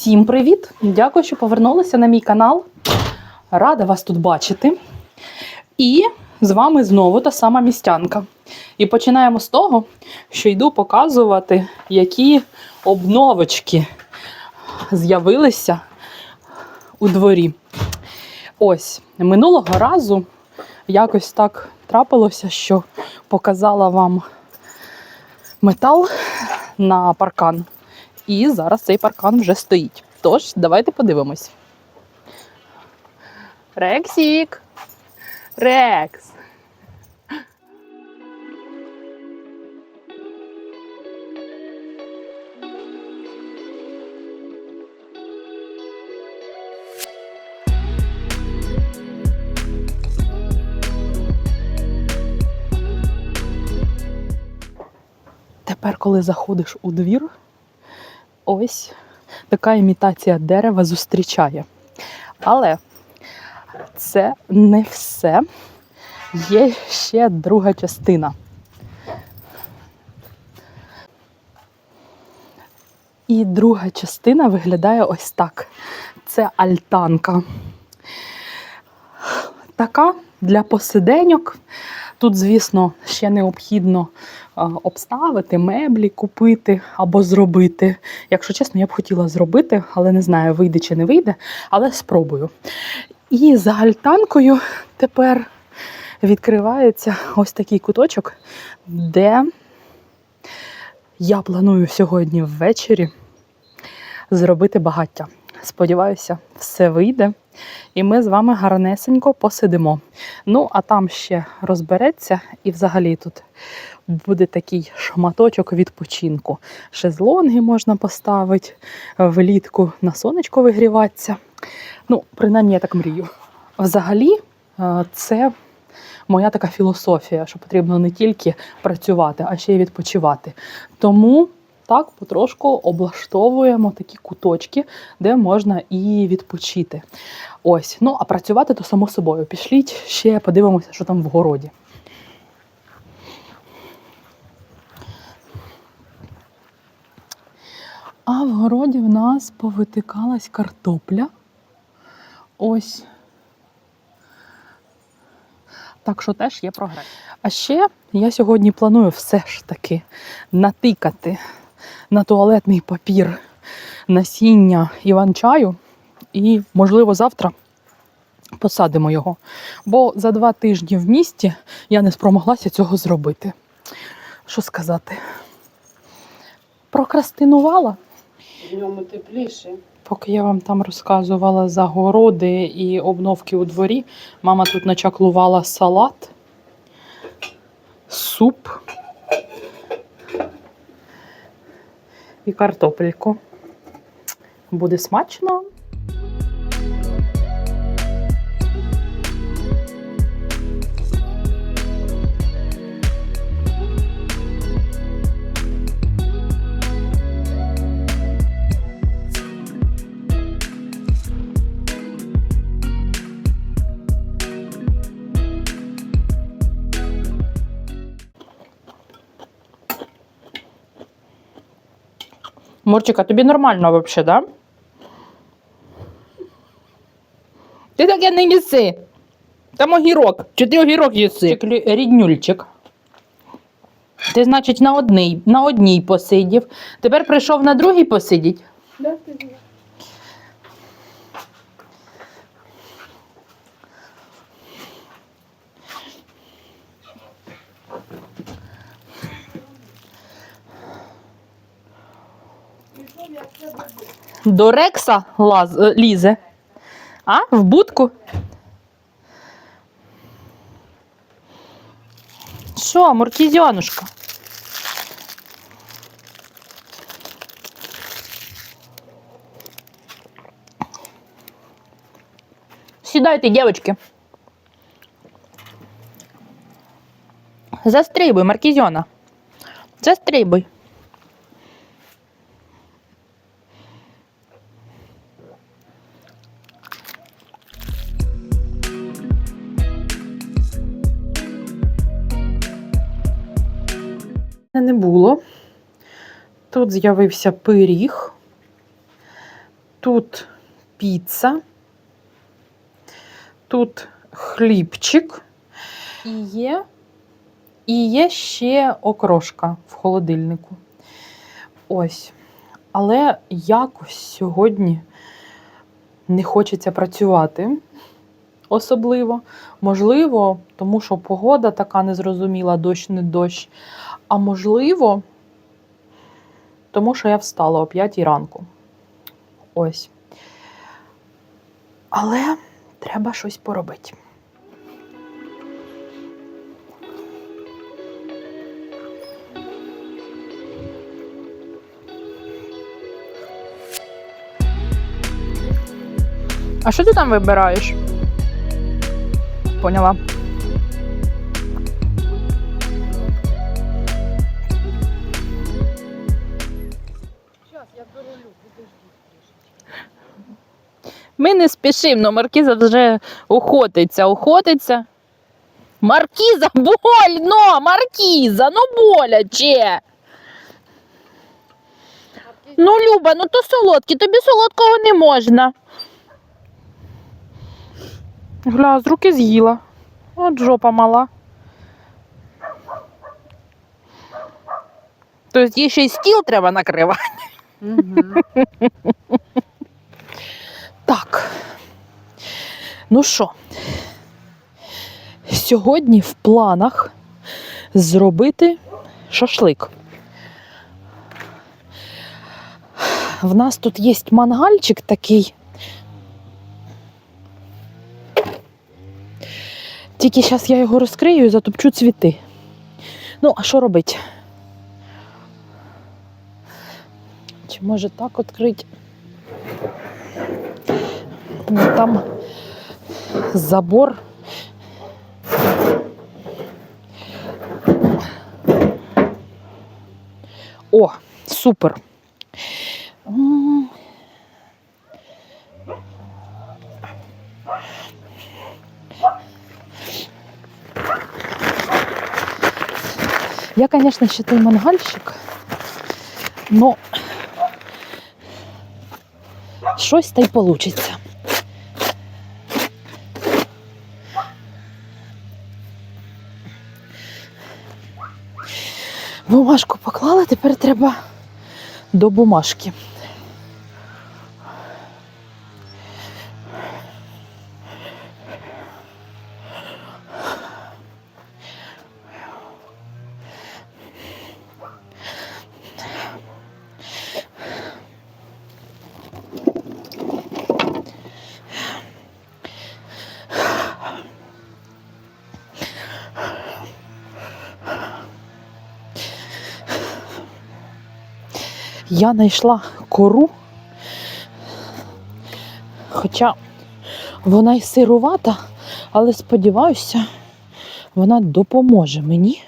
Всім привіт! Дякую, що повернулися на мій канал. Рада вас тут бачити. І з вами знову та сама містянка. І починаємо з того, що йду показувати, які обновочки з'явилися у дворі. Ось, минулого разу якось так трапилося, що показала вам метал на паркан. І зараз цей паркан вже стоїть. Тож, давайте подивимось. Рексік! Рекс! Тепер, коли заходиш у двір, ось така імітація дерева зустрічає. Але це не все. Є ще друга частина. І друга частина виглядає ось так. Це альтанка. Така для посиденьок. Тут, звісно, ще необхідно обставити, меблі купити або зробити. Якщо чесно, я б хотіла зробити, але не знаю, вийде чи не вийде, але спробую. І за альтанкою тепер відкривається ось такий куточок, де я планую сьогодні ввечері зробити багаття. Сподіваюся, все вийде. І ми з вами гарнесенько посидимо. Ну, а там ще розбереться, і взагалі тут буде такий шматочок відпочинку. Шезлонги можна поставити, влітку на сонечко вигріватися. Ну, принаймні, я так мрію. Взагалі, е, це моя така філософія, що потрібно не тільки працювати, а ще й відпочивати. Тому так потрошку облаштовуємо такі куточки, де можна і відпочити. Ось, ну а працювати то само собою. Пішліть ще подивимося, що там в городі. А в городі в нас повитикалась картопля. Ось. Так що теж є прогрес. А ще я сьогодні планую все ж таки натикати на туалетний папір насіння іван-чаю. І, можливо, завтра посадимо його. Бо за два тижні в місті я не спромоглася цього зробити. Що сказати? Прокрастинувала. В ньому тепліше. Поки я вам там розказувала за городи і обновки у дворі, мама тут начаклувала салат, суп і картопельку. Буде смачно. Мурчика, тобі нормально взагалі, да? Ти таке не їси. Там огірок. Чи ти огірок їси? Ріднюльчик. Ти, значить, на одній, на одній посидів. Тепер прийшов на другій посидіть. Да, ти До Рекса лаз, е, лізе. А? В будку? Що, Муркізянушка? Сідайте, дівчатки. Застрибуй, Маркізьона. Застрибуй. Не було. Тут з'явився пиріг. Тут піца, тут хлібчик і є, і є ще окрошка в холодильнику. Ось. Але якось сьогодні не хочеться працювати особливо. Можливо, тому що погода така незрозуміла, дощ не дощ. А можливо, тому що я встала о 5 ранку. Ось. Але треба щось поробити. А що ти там вибираєш? Поняла. Ми не спішимо, але Маркіза вже охотиться, охотиться. Маркіза, больно! Маркіза, ну боляче. Ну, Люба, ну то солодкі, тобі солодкого не можна. Гля, з руки з'їла. От жопа мала. Тобто їй ще й стіл треба накривати. Угу. Так. Ну що, сьогодні в планах зробити шашлик. В нас тут є мангальчик такий. Тільки зараз я його розкрию і затопчу цвіти. Ну, а що робити? Чи може так відкрити? Ну, там забор. О, супер. Я, конечно, ще той мангальщик, но щось та й получиться. Бумажку поклала, тепер треба до бумажки. Я знайшла кору, хоча вона й сирувата, але сподіваюся, вона допоможе мені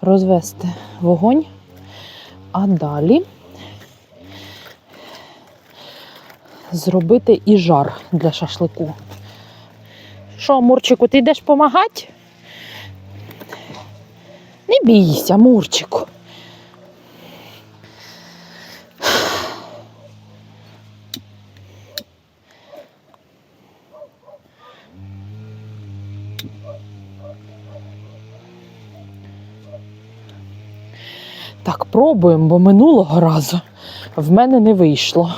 розвести вогонь. А далі зробити і жар для шашлику. Що, Мурчику, ти йдеш допомагати? Не бійся, Мурчику. Так, пробуємо, бо минулого разу в мене не вийшло.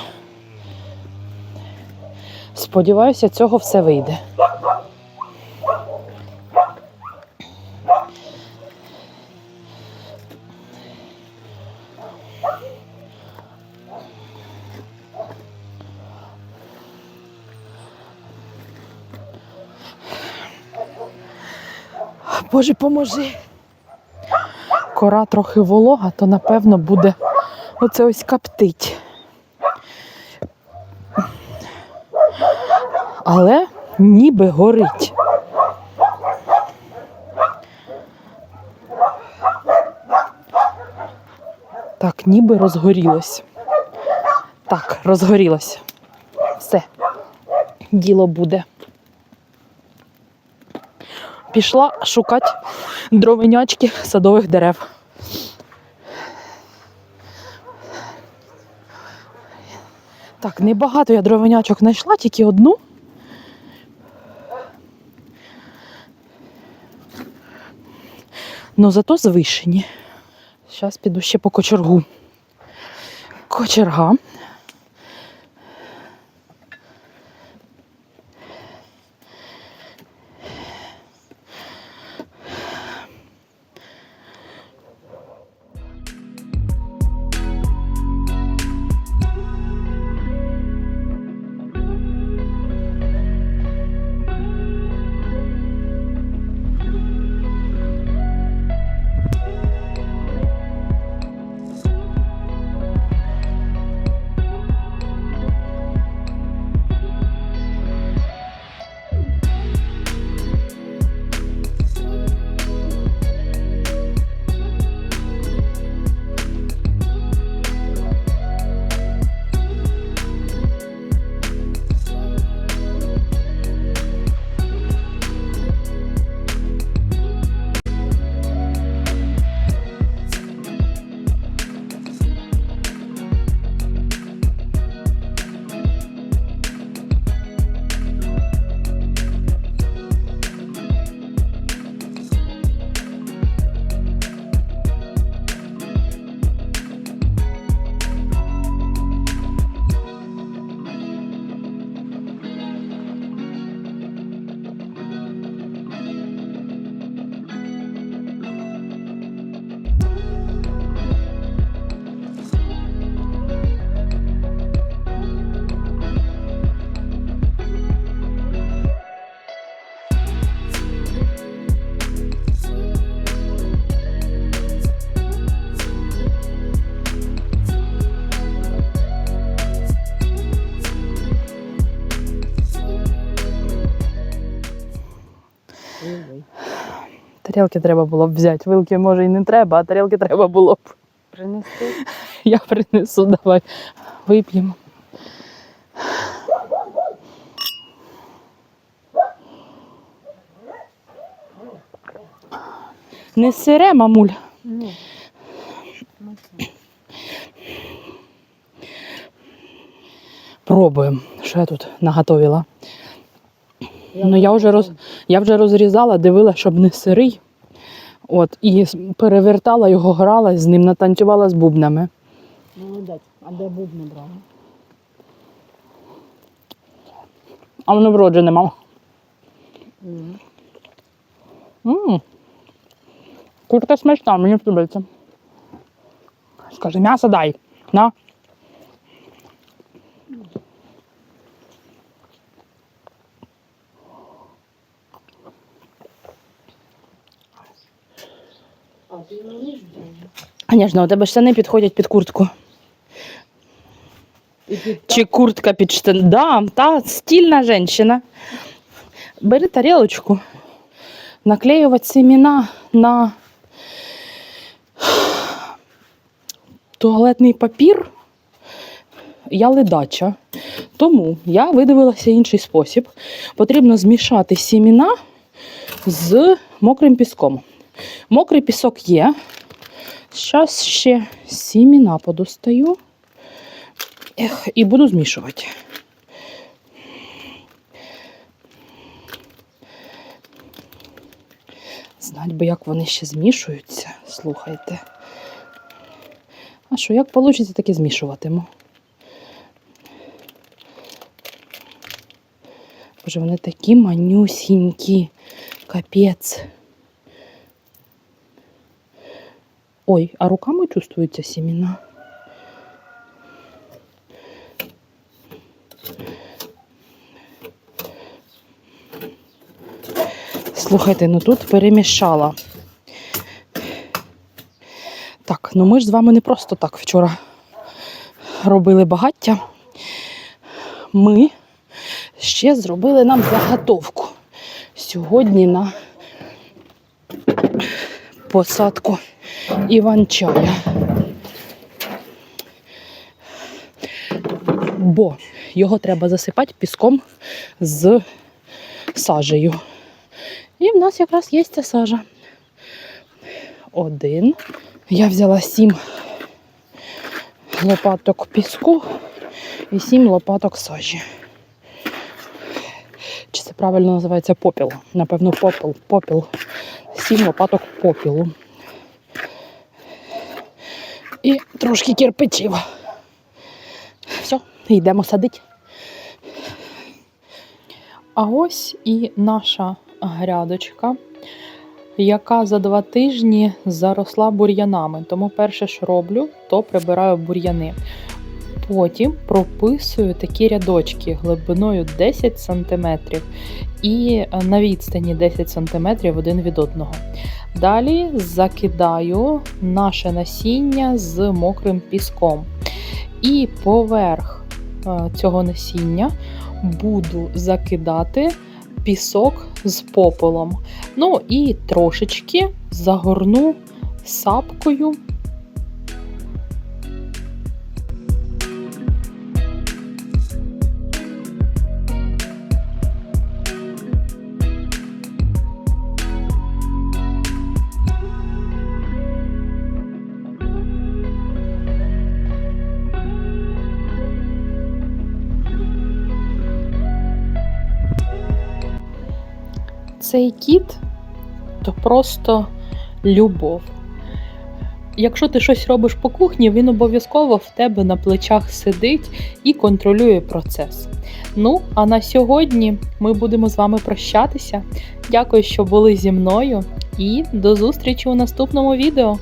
Сподіваюся, цього все вийде. Боже, поможи. Кора трохи волога, то напевно буде оце ось коптить. Але ніби горить. Так, ніби розгорілось. Так, розгорілось. Все, діло буде. Пішла шукати дровинячки садових дерев. Так, небагато я дровинячок знайшла, тільки одну. Ну зато звишені. Зараз піду ще по кочергу. Кочерга. Тарілки треба було б взяти. Вилки може і не треба, а тарілки треба було б. Принести. Я принесу, давай вип'ємо. Не сире, мамуль. Ні. Пробуємо, що я тут наготовила. Я Ну, я вже роз- Я вже розрізала, дивилася, щоб не сирий. От, і перевертала його, грала з ним, натанцювала з бубнами. Молодець. А де бубни брала? А воно вроде нема. Мгм. М. Курка смачна, мені подобається. Скаже, м'ясо дай. На. А ти не вмієш взяти? Звісно, у тебе штани підходять під куртку. Чи куртка під штани. Да, та стильна жінка. Бери тарілочку, наклеювати семена на туалетний папір. Я ледача. Тому я видивилася інший спосіб. Потрібно змішати сіміна з мокрим піском. Мокрий пісок є. Зараз ще сіміна подостаю. Ех, і буду змішувати. Знать би, як вони ще змішуються, слухайте. А що, як вийде, так і змішуватиму. Боже, вони такі манюсінькі. Капець. Ой, а руками чувствуються сіміна. Слухайте, ну тут перемішала. Так, ну ми ж з вами не просто так вчора робили багаття. Ми ще зробили нам заготовку сьогодні на посадку іван-чая. Бо його треба засипати піском з сажею. І в нас якраз є ця сажа. Один. Я взяла сім лопаток піску і 7 лопаток сажі. Чи це правильно називається попіл? Напевно, попіл. Попіл. 7 лопаток попілу. І трошки кирпичів. Все, йдемо садити. А ось і наша грядочка, яка за два тижні заросла бур'янами. Тому перше, що роблю, то прибираю бур'яни. Потім прописую такі рядочки глибиною 10 см і на відстані 10 см один від одного. Далі закидаю наше насіння з мокрим піском. І поверх е, цього насіння буду закидати пісок з попелом. Ну і трошечки загорну сапкою. Цей кіт то просто любов. Якщо ти щось робиш по кухні, він обов'язково в тебе на плечах сидить і контролює процес. Ну, а на сьогодні ми будемо з вами прощатися. Дякую, що були зі мною, і до зустрічі у наступному відео.